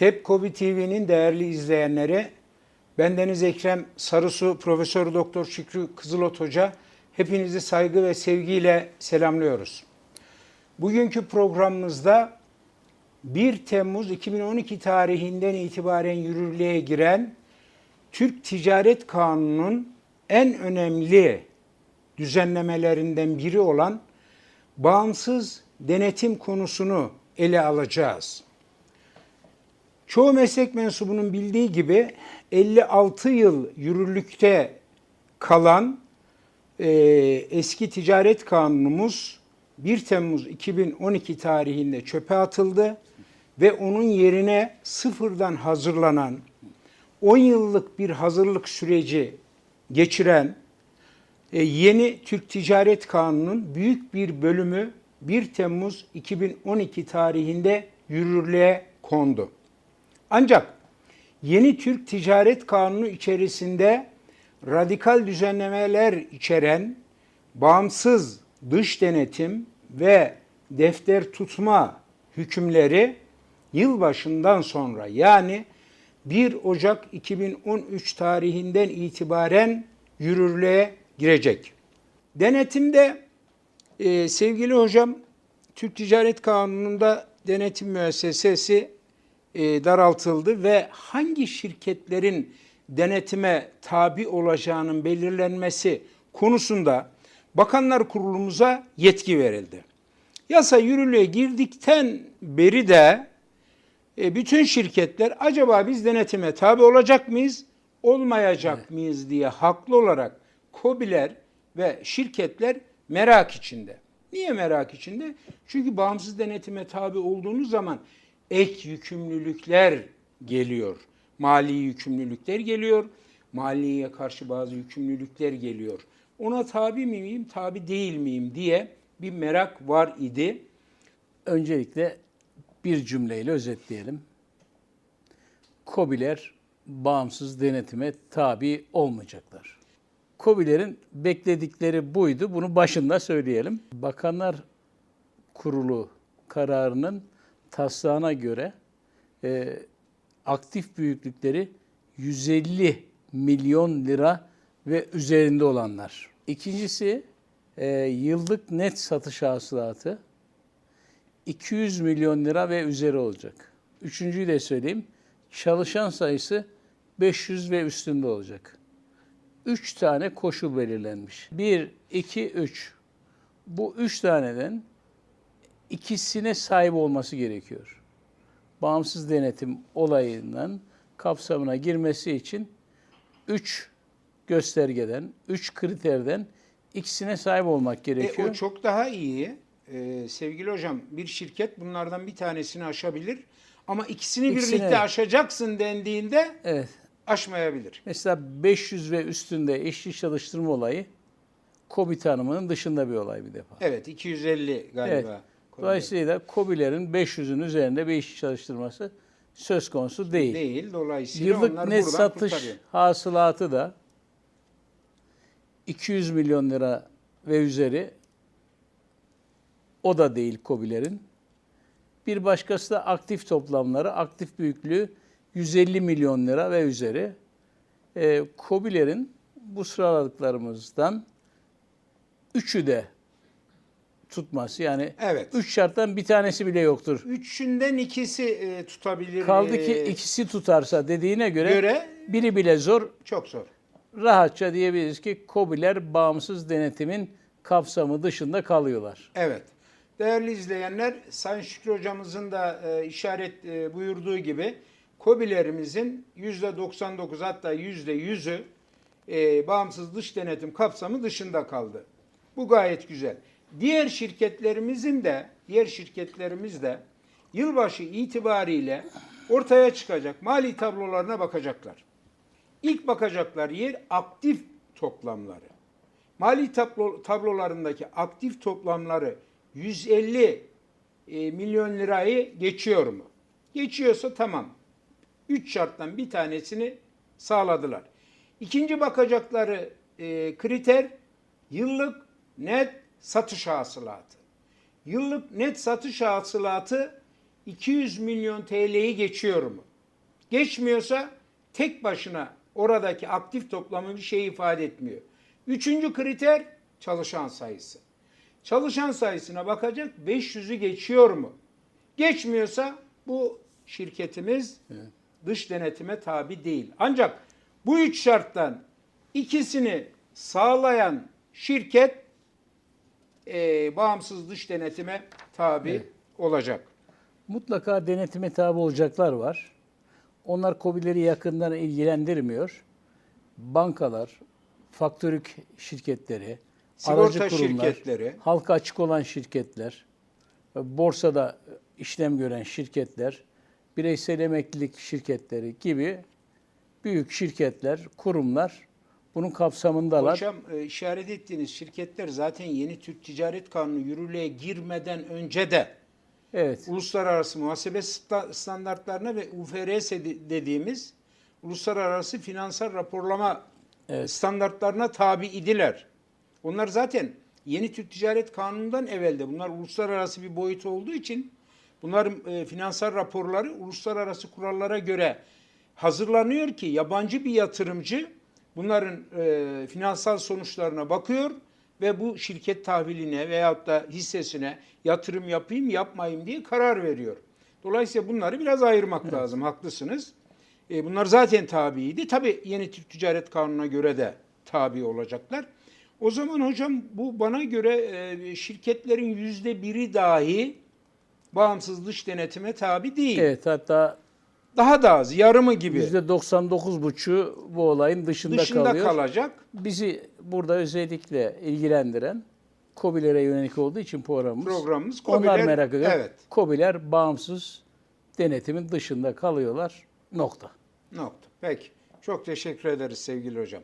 Tepkobi TV'nin değerli izleyenleri, bendeniz Ekrem Sarısu, Profesör Doktor Şükrü Kızılot Hoca, hepinizi saygı ve sevgiyle selamlıyoruz. Bugünkü programımızda 1 Temmuz 2012 tarihinden itibaren yürürlüğe giren Türk Ticaret Kanunu'nun en önemli düzenlemelerinden biri olan bağımsız denetim konusunu ele alacağız. Çoğu meslek mensubunun bildiği gibi 56 yıl yürürlükte kalan e, eski ticaret kanunumuz 1 Temmuz 2012 tarihinde çöpe atıldı ve onun yerine sıfırdan hazırlanan 10 yıllık bir hazırlık süreci geçiren e, yeni Türk Ticaret Kanunu'nun büyük bir bölümü 1 Temmuz 2012 tarihinde yürürlüğe kondu. Ancak yeni Türk Ticaret Kanunu içerisinde radikal düzenlemeler içeren bağımsız dış denetim ve defter tutma hükümleri yılbaşından sonra yani 1 Ocak 2013 tarihinden itibaren yürürlüğe girecek. Denetimde e, sevgili hocam Türk Ticaret Kanunu'nda denetim müessesesi e, daraltıldı ve hangi şirketlerin denetime tabi olacağının belirlenmesi konusunda Bakanlar Kurulumuza yetki verildi. Yasa yürürlüğe girdikten beri de e, bütün şirketler acaba biz denetime tabi olacak mıyız, olmayacak mıyız diye haklı olarak KOBİ'ler ve şirketler merak içinde. Niye merak içinde? Çünkü bağımsız denetime tabi olduğunuz zaman ek yükümlülükler geliyor. Mali yükümlülükler geliyor. Maliye karşı bazı yükümlülükler geliyor. Ona tabi miyim, tabi değil miyim diye bir merak var idi. Öncelikle bir cümleyle özetleyelim. KOBİ'ler bağımsız denetime tabi olmayacaklar. KOBİ'lerin bekledikleri buydu. Bunu başında söyleyelim. Bakanlar Kurulu kararının taslağına göre e, aktif büyüklükleri 150 milyon lira ve üzerinde olanlar. İkincisi e, yıllık net satış hasılatı 200 milyon lira ve üzeri olacak. Üçüncüyü de söyleyeyim. Çalışan sayısı 500 ve üstünde olacak. Üç tane koşul belirlenmiş. Bir, iki, üç. Bu üç taneden ikisine sahip olması gerekiyor. Bağımsız denetim olayından kapsamına girmesi için üç göstergeden, üç kriterden ikisine sahip olmak E, gerekiyor. o çok daha iyi. Ee, sevgili hocam bir şirket bunlardan bir tanesini aşabilir ama ikisini İkisini, birlikte aşacaksın dendiğinde evet. aşmayabilir. Mesela 500 ve üstünde işçi çalıştırma olayı KOBİ tanımının dışında bir olay bir defa. Evet 250 galiba. Evet. Dolayısıyla KOBİ'lerin 500'ün üzerinde bir işçi çalıştırması söz konusu değil. Değil. Dolayısıyla Yıllık net satış kurtarıyor. hasılatı da 200 milyon lira ve üzeri o da değil KOBİ'lerin. Bir başkası da aktif toplamları, aktif büyüklüğü 150 milyon lira ve üzeri. Ee, KOBİ'lerin bu sıraladıklarımızdan üçü de tutması yani Evet. üç şarttan bir tanesi bile yoktur. Üçünden ikisi e, tutabilir. Kaldı e, ki ikisi tutarsa dediğine göre, göre biri bile zor. çok zor. Rahatça diyebiliriz ki KOBİ'ler bağımsız denetimin kapsamı dışında kalıyorlar. Evet. Değerli izleyenler, Sayın Şükrü hocamızın da e, işaret e, buyurduğu gibi KOBİ'lerimizin %99 hatta %100'ü e, bağımsız dış denetim kapsamı dışında kaldı. Bu gayet güzel. Diğer şirketlerimizin de diğer şirketlerimiz de yılbaşı itibariyle ortaya çıkacak mali tablolarına bakacaklar. İlk bakacaklar yer aktif toplamları. Mali tablo, tablolarındaki aktif toplamları 150 e, milyon lirayı geçiyor mu? Geçiyorsa tamam. Üç şarttan bir tanesini sağladılar. İkinci bakacakları e, kriter yıllık net satış hasılatı. Yıllık net satış hasılatı 200 milyon TL'yi geçiyor mu? Geçmiyorsa tek başına oradaki aktif toplamı bir şey ifade etmiyor. Üçüncü kriter çalışan sayısı. Çalışan sayısına bakacak 500'ü geçiyor mu? Geçmiyorsa bu şirketimiz dış denetime tabi değil. Ancak bu üç şarttan ikisini sağlayan şirket e, bağımsız dış denetime tabi olacak. Mutlaka denetime tabi olacaklar var. Onlar KOBİ'leri yakından ilgilendirmiyor. Bankalar, faktörük şirketleri, Sigorta aracı kurumlar, şirketleri. halka açık olan şirketler, borsada işlem gören şirketler, bireysel emeklilik şirketleri gibi büyük şirketler, kurumlar bunun kapsamındalar. Hocam e, işaret ettiğiniz şirketler zaten yeni Türk Ticaret Kanunu yürürlüğe girmeden önce de Evet. uluslararası muhasebe sta- standartlarına ve UFRS de- dediğimiz uluslararası finansal raporlama Evet. standartlarına tabi idiler. Onlar zaten yeni Türk Ticaret Kanunu'ndan evvelde bunlar uluslararası bir boyut olduğu için bunların e, finansal raporları uluslararası kurallara göre hazırlanıyor ki yabancı bir yatırımcı bunların e, finansal sonuçlarına bakıyor ve bu şirket tahviline veyahut da hissesine yatırım yapayım yapmayayım diye karar veriyor. Dolayısıyla bunları biraz ayırmak lazım. Haklısınız. E, bunlar zaten tabiydi. Tabii yeni Türk Ticaret Kanunu'na göre de tabi olacaklar. O zaman hocam bu bana göre e, şirketlerin yüzde biri dahi bağımsız dış denetime tabi değil. Evet hatta Daha da az, yarımı gibi %99,5'u bu olayın dışında, dışında kalıyor. kalacak. Bizi burada özellikle ilgilendiren KOBİ'lere yönelik olduğu için programımız. Programımız Onlar KOBİ'ler- merak ediyor. Evet. KOBİ'ler bağımsız denetimin dışında kalıyorlar. Nokta. Nokta. Peki. Çok teşekkür ederiz sevgili hocam.